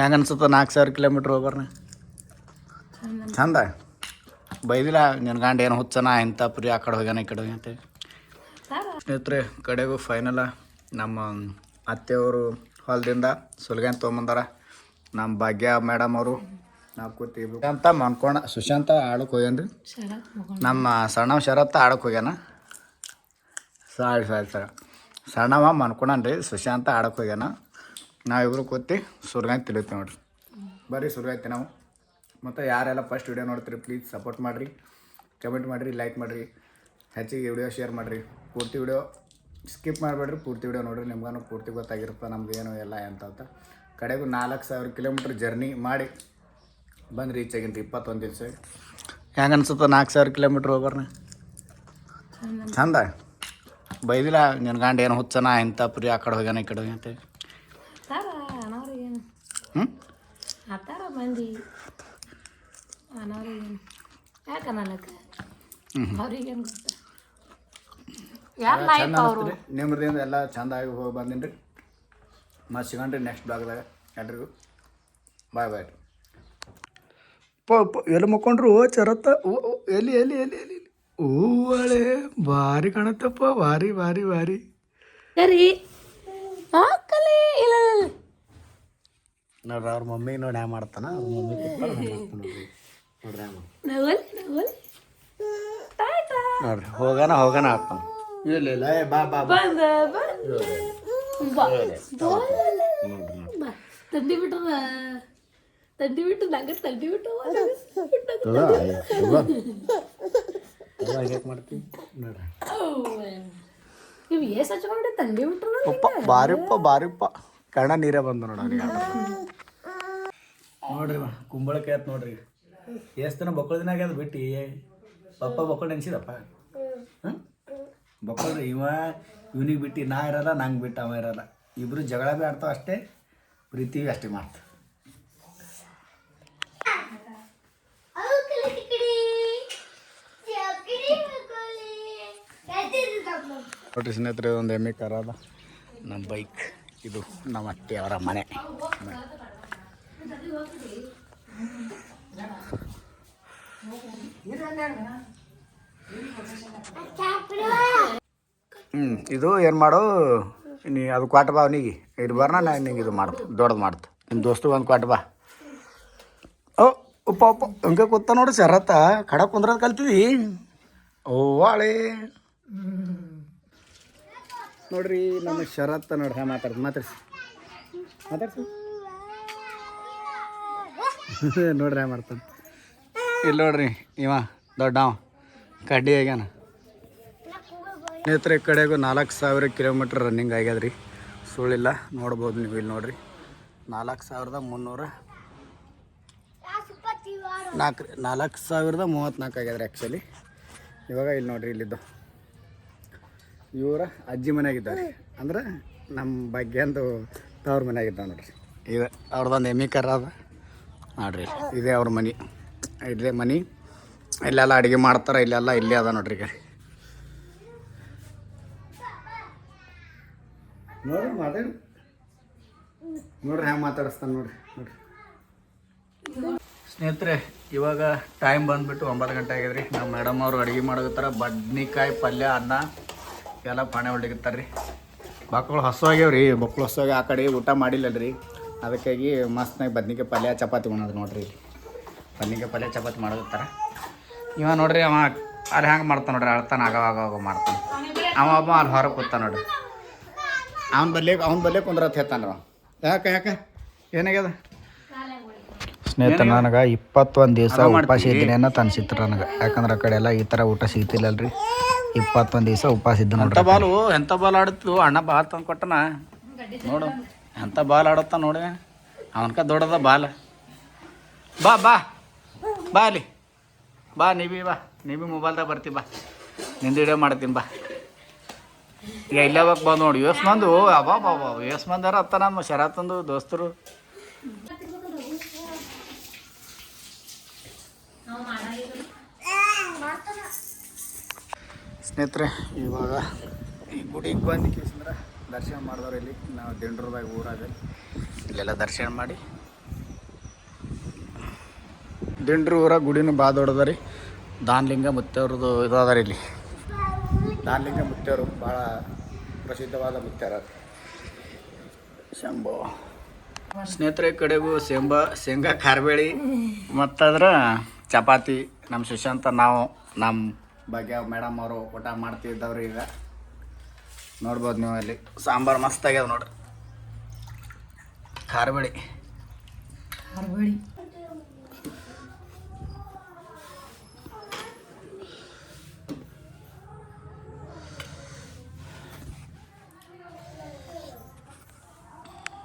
ಹೆಂಗೆ ಅನ್ಸುತ್ತೆ ನಾಲ್ಕು ಸಾವಿರ ಕಿಲೋಮೀಟ್ರ್ ಹೋಗೋರ್ನ. ಚಂದ. ಬೈದಿಲ್ಲ ನಿನ್ನ ಗಂಡ ಏನು ಹುಚ್ಚನ, ಇಂಥ ಪುರಿ ಆ ಕಡೆ ಹೋಗ್ಯಾನ, ಈ ಕಡೆ ಹೋಗ್ಯಂತ ಸ್ನೇಹಿತರೆ, ಕಡೆಗೂ ಫೈನಲ ನಮ್ಮ ಅತ್ತೆಯವರು ಹೊಲದಿಂದ ಸುಲ್ಗೇನ್ ತೊಗೊಂಬಂದಾರ. ನಮ್ಮ ಭಾಗ್ಯ ಮೇಡಮ್ ಅವರು. ನಾವು ಕೂತೀವಿ. ಅಂತ ಮನ್ಕೋಣ ಸುಶಾಂತ ಆಡಕ್ಕೆ ಹೋಗ್ಯಾನ್ರಿ. ನಮ್ಮ ಸಣ್ಣ ಶರತ್ ಆಡಕ್ಕೆ ಹೋಗ್ಯಾನ. Sorry sorry, sir. ಸಣ್ಣವ ಮನ್ಕೊಂಡನ್ರಿ ಸುಶಾಂತ ಆಡಕ್ಕೆ ಹೋಗ್ಯಾನ. ನಾವಿಬ್ರು ಕೂತಿ ಸುರ್ಗಾಯಿ ತಿಳಿಯುತ್ತೆ ನೋಡ್ರಿ. ಬರ್ರಿ ಸುರ್ಗಾಯ್ತಿ ನಾವು. ಮತ್ತು ಯಾರೆಲ್ಲ ಫಸ್ಟ್ ವಿಡಿಯೋ ನೋಡ್ತೀರಿ ಪ್ಲೀಸ್ ಸಪೋರ್ಟ್ ಮಾಡಿರಿ. ಕಮೆಂಟ್ ಮಾಡಿರಿ ಲೈಕ್ ಮಾಡಿರಿ. ಹೆಚ್ಚಿಗೆ ವಿಡಿಯೋ ಶೇರ್ ಮಾಡಿರಿ. ಪೂರ್ತಿ ವಿಡಿಯೋ ಸ್ಕಿಪ್ ಮಾಡಬೇಡ್ರಿ ಪೂರ್ತಿ ವಿಡಿಯೋ ನೋಡಿರಿ. ನಿಮ್ಗೂ ಪೂರ್ತಿ ಗೊತ್ತಾಗಿರುತ್ತೆ ನಮ್ದು ಏನು ಎಲ್ಲ ಅಂತ ಅಂತ. ಕಡೆಗೂ ನಾಲ್ಕು ಸಾವಿರ ಕಿಲೋಮೀಟ್ರ್ ಜರ್ನಿ ಮಾಡಿ ಬಂದು ರೀಚ್ ಆಗಿಂತ ಇಪ್ಪತ್ತೊಂದು ದಿವಸ. ಹೆಂಗೆ ಅನ್ಸುತ್ತೆ ನಾಲ್ಕು ಸಾವಿರ ಕಿಲೋಮೀಟ್ರ್ ಹೋಗೋರ್ನ? ಚಂದ. ಬೈದಿಲ್ಲ ನಿನ್ನ ಗಂಡ ಏನು ಹುಚ್ಚನ ಇಂಥ ಪುರಿ ಆ ಕಡೆ ಹೋಗ್ಯಾನ ಈ ಕಡೆ ಹೋಗ್ಯಾನ ಅಂತ ಆತಾರ ಅನವ್ರಿಗೇನು ಹ್ಞೂ ಆತಾರ ಮಂದಿ ಅನಾರೋಗ್ಯ. ಯಾಕೆ ಅನ್ನಲಕ್ಕ ಅವ್ರಿಗೇನು ಗೊತ್ತ? ಯಾರು ಅವರು? ಎಲ್ಲ ಚಂದಾಗಿ ಹೋಗಿ ಬಂದಿನಿ ರೀ ಮತ್ತೆ ಸಿಗಣ್ರಿ ನೆಕ್ಸ್ಟ್ ಬ್ಲಾಗ್ದಾಗ ಎಲ್ರಿಗೂ. ಬಾಯ್ ಬಾಯ್ ಎಲ್ಲಿ ಮುಕ್ಕೊಂಡ್ರು? ಓ ಚರತ್ತ. ಎಲ್ಲಿ ಎಲ್ಲಿ ಎಲ್ಲಿ ಎಲ್ಲಿ ಹೂವಳೆ ಭಾರಿ ಕಾಣತ್ತಪ್ಪ. ಭಾರಿ ಭಾರಿ ಭಾರಿ. ಸರಿ. ಹಾಕಲಿ ಇಲ್ಲ. ನೋಡ್ರಿ ಅವ್ರ ಮಮ್ಮಿ ನೋಡಿ ಹ್ಯಾ ಮಾಡ್ತಾನ ಅವ್ರ ಮಮ್ಮಿ ನೋಡ್ರಿ. ನೋಡ್ರಿ ಹ್ಯಾಂಗ್ ಮಾಡ್ತಾನ. ನೋಡ್ರಿ ಹೋಗೋಣ ಹೋಗೋಣ ಆಗ್ತಾನ ಇಲ್ಲ ಇಲ್ಲ ಏ ಬಾ ಬಾ ಬಾ. ಬಂದ ಬಾ. ಬಾ. ತಂದಿ ಬಿಟ್ಟದ ತಂದಿ ಬಿಟ್ಟು ನಂಗೆ ತಂದಿ ಬಿಟ್ಟು ಹೇಗೆ ಮಾಡ್ತೀವಿ ನೋಡ್ರಿ. ಇವು ಏಸ್ ಹಚ್ಕೊಂಡೆ ತಂದಿ ಬಿಟ್ರು ಅಪ್ಪ ಬಾರಿಪ್ಪ ಬಾರಿಪ್ಪ. ಕಣ್ಣ ನೀರೇ ಬಂದು ನೋಡ್ರಿ ನೋಡ್ರಿ ಕುಂಬಳಕಾಯಿ ಆಯ್ತು ನೋಡ್ರಿ. ಎಷ್ಟು ದಿನ ಬಕ್ಕಳ ದಿನ ಆಗ್ಯದ ಬಿಟ್ಟು? ಪಪ್ಪ ಬಕ್ಕಳ ನೆನ್ಸಿದಪ್ಪ? ಹ್ಞೂ ಬಕ್ಕಳ್ರಿ ಇವ ಇವನಿಗೆ ಬಿಟ್ಟು ನಾ ಇರಲ್ಲ ನಂಗೆ ಬಿಟ್ಟು ಅವ ಇರಲ್ಲ. ಇಬ್ರು ಜಗಳ ಬಿ ಆಡ್ತಾವ ಅಷ್ಟೇ ಪ್ರೀತಿ ಅಷ್ಟೇ ಮಾಡ್ತಾವ ನೋಡ್ರಿ ಸ್ನೇಹಿತರೆ ಒಂದು ಎಮ್ಮೆ ಕರ ಅದ ನಮ್ಮ ಬೈಕ್ ಇದು ನಮ್ಮ ಅತ್ತೆ ಅವರ ಮನೆ. ಹ್ಞೂ ಇದು ಏನು ಮಾಡು? ನೀ ಅದು ಕ್ವಾಟ ಬಾ ಅವನಿಗೆ. ಇದು ಬರ್ನ, ನಾ ನಿಂಗೆ ಇದು ಮಾಡ್ತು ದೊಡ್ಡದು ಮಾಡ್ತು. ನಿಮ್ಮ ದೋಸ್ತು ಒಂದು ಕ್ವಾಟ ಬಾ. ಓ, ಉಪ್ಪ ಉಪ್ಪ. ಹಂಗೆ ಕೂತ ನೋಡು ಶರತ್ತ ಕಡ ಕುಂದ್ರದ್ ಕಲ್ತೀವಿ ಓ ನೋಡ್ರಿ, ನಮ್ಮ ಶರತ್ ನೋಡ್ರಿ, ಹಾ ಮಾತಾಡ್ದು ಮಾತಾಡ್ಸಿ. ಮಾತಾಡ್ಸಿ. ನೋಡ್ರಿ, ಹಾ, ಮಾಡ್ತಾನೆ. ಇಲ್ಲಿ ನೋಡ್ರಿ, ಇವ, ದೊಡ್ಡವ, ಕಡ್ಡಿ ಆಗ್ಯಾನ. ಸ್ನೇಹಿತರೆ, ಈ ಕಡೆಗೂ ನಾಲ್ಕು ಸಾವಿರ ಕಿಲೋಮೀಟ್ರ್ ರನ್ನಿಂಗ್ ಆಗ್ಯದ್ರಿ. ಸುಳ್ಳಿಲ್ಲ, ನೋಡ್ಬೋದು ನೀವು ಇಲ್ಲಿ ನೋಡ್ರಿ. ನಾಲ್ಕು ಸಾವಿರದ ಮುನ್ನೂರ ನಾಲ್ಕು ನಾಲ್ಕು ಸಾವಿರದ ಮೂವತ್ತ್ನಾಲ್ಕು ಆಗ್ಯದ್ರಿ ಆ್ಯಕ್ಚುಲಿ ಇವಾಗ ಇಲ್ಲಿ ನೋಡ್ರಿ, ಇಲ್ಲಿದ್ದು. ಇವರ ಅಜ್ಜಿ ಮನೆಯಾಗಿದ್ದಾರೆ. ಅಂದ್ರೆ ನಮ್ಮ ಭಾಗ್ಯಂದು ತವ್ರ ಮನೆಯಾಗಿದ್ದಾವೆ ನೋಡ್ರಿ. ಇದು ಅವ್ರದ್ದೊಂದು ಎಮ್ಮಿ ಕರ ಅದ. ನೋಡ್ರಿ ಇದೇ ಅವ್ರ ಮನೆ. ಇಲ್ಲೇ ಮನೆ. ಇಲ್ಲೆಲ್ಲ ಅಡುಗೆ ಮಾಡ್ತಾರೆ ಇಲ್ಲೆಲ್ಲ ಇಲ್ಲೇ ಅದ ನೋಡ್ರಿ ಈಗ. ನೋಡ್ರಿ ಮಾತಾಡಿ. ನೋಡ್ರಿ ಹೆಂಗೆ ಮಾತಾಡಿಸ್ತಾನೆ ನೋಡ್ರಿ ನೋಡ್ರಿ. ಸ್ನೇಹಿತರೆ ಇವಾಗ ಟೈಮ್ ಬಂದ್ಬಿಟ್ಟು ಒಂಬತ್ತು ಗಂಟೆ ಆಗ್ಯದ್ರಿ ನಮ್ಮ ಮೇಡಮ್ ಅವರು ಅಡುಗೆ ಮಾಡೋತ್ತಾರ ಬದ್ನಿಕಾಯಿ ಪಲ್ಯ ಅನ್ನ. ಎಲ್ಲ ಪಾಣೆ ಹೊಡಿಗತ್ತಾರ ರೀ ಮಕ್ಕಳು ಹಸು ರೀ ಮಕ್ಕಳು ಹಸು ಆಗ್ಯಾವ ಆ ಕಡೆ ಊಟ ಮಾಡಿಲ್ಲಲ್ರಿ. ಅದಕ್ಕಾಗಿ ಮಸ್ತ್ನಾಗ ಬದ್ನಿಕಾಯಿ ಪಲ್ಯ ಚಪಾತಿ ಉಣ್ಣೋದು ನೋಡ್ರಿ ಇಲ್ಲಿ. ಬದ್ನಿಕಾಯಿ ಪಲ್ಯ ಚಪಾತಿ ಮಾಡಕತ್ತಾರ ಇವ ನೋಡ್ರಿ ಅವ ಅಲ್ಲಿ ಹ್ಯಾಂಗೆ ಮಾಡ್ತಾನೆ ನೋಡ್ರಿ ಅಳ್ತಾನೆ ಆಗವಾಗ ಆಗ ಆಗ ಮಾಡ್ತಾನೆ. ಅವ ಒಬ್ಬ ಅಲ್ಲಿ ಹೊರಗೆ ಕೂತಾನೆ ನೋಡ್ರಿ. ಅವ್ನ ಬಲ್ಲೆ ಅವ್ನ ಬಲ್ಲೆ ಕುಂದ್ರತ್ ಹೇಳ್ತಾನ ಅವ ಯಾಕೆ ಯಾಕೆ? ಏನಾಗ್ಯದ? ಸ್ನೇಹಿತ ನನಗೆ ಇಪ್ಪತ್ತೊಂದು ದಿವಸ ಉಪವಾಸ ಇದ್ದೀನಿ ಅನ್ನೋ ತನ್ಸಿತ್ತು ನನಗೆ. ಯಾಕಂದ್ರೆ ಆ ಕಡೆ ಎಲ್ಲ ಈ ಥರ ಊಟ ಸಿಗ್ತಿಲ್ಲಲ್ರಿ. ಇಪ್ಪತ್ತೊಂದು ದಿವಸ ಉಪವಾಸ ಇದ್ದ ನೋಡ್ರಿ ಬಾಲು ಎಂಥ ಬಾಲ್ ಆಡುತ್ತು ಅಣ್ಣ ಬಾಲ್ ತಂದು ಕೊಟ್ಟನ? ನೋಡು ಎಂಥ ಬಾಲ್ ಆಡುತ್ತ ನೋಡಿ. ಅವನ್ಕ ದೊಡ್ಡದ ಬಾಲ್. ಬಾ ಬಾ. ಬಾ ಅಲ್ಲಿ. ಬಾ ನೀವಿ ಬಿ. ಬಾ ನೀವಿ ಬಿ ಮೊಬೈಲ್ದಾಗ ಬರ್ತೀವಿ ಬಾ. ನಿಂದು ವಿಡಿಯೋ ಮಾಡ್ತೀನಿ ಬಾ. ಈಗ ಇಲ್ಲೇ ಹೋಗಿ ಬಂದು ನೋಡಿ. ಯೋಸ್ ಮಂದು ಅಬಾ ಬಾ ಯೋಸ್ ಮಂದಾರ ಅತ್ತ ನಮ್ಮ ಶರತಂದು ದೋಸ್ತರು ಸ್ನೇಹಿತರೆ, ಇವಾಗ ಈ ಗುಡಿಗೆ ಬಂದು ಕೇಸಂದ್ರೆ ದರ್ಶನ ಮಾಡಿದವ್ರು ಇಲ್ಲಿ. ನಾವು ದಿಂಡ್ರದಾಗ ಊರಾಗ ಇಲ್ಲೆಲ್ಲ ದರ್ಶನ ಮಾಡಿ. ದಿಂಡ್ರ ಊರ ಗುಡಿನೂ ಭಾಳ ದೊಡ್ಡದ ರೀ. ದಾನ್ಲಿಂಗ ಮುತ್ತವ್ರದ್ದು ಇದು ಅದ ರೀ ಇಲ್ಲಿ. ದಾನ್ಲಿಂಗ ಮುತ್ತವರು ಭಾಳ ಪ್ರಸಿದ್ಧವಾದ ಮುತ್ತರ ಶಂಭೋ. ಸ್ನೇಹಿತರೆ ಕಡೆಗೂ ಶೇಂಬ, ಶೇಂಗಾ ಖಾರಬೇಳಿ ಮತ್ತದ್ರ ಚಪಾತಿ ನಮ್ಮ ಸುಶಾಂತ, ನಾವು ನಮ್ಮ ಭಾಗ್ಯ ಮೇಡಮ್ ಅವರು ಊಟ ಮಾಡ್ತಿದ್ದವ್ರು ಈಗ. ನೋಡ್ಬೋದು ನೀವು ಅಲ್ಲಿ. ಸಾಂಬಾರು ಮಸ್ತ್ ಆಗ್ಯದ ನೋಡ್ರಿ. ಖಾರಬೇಳಿ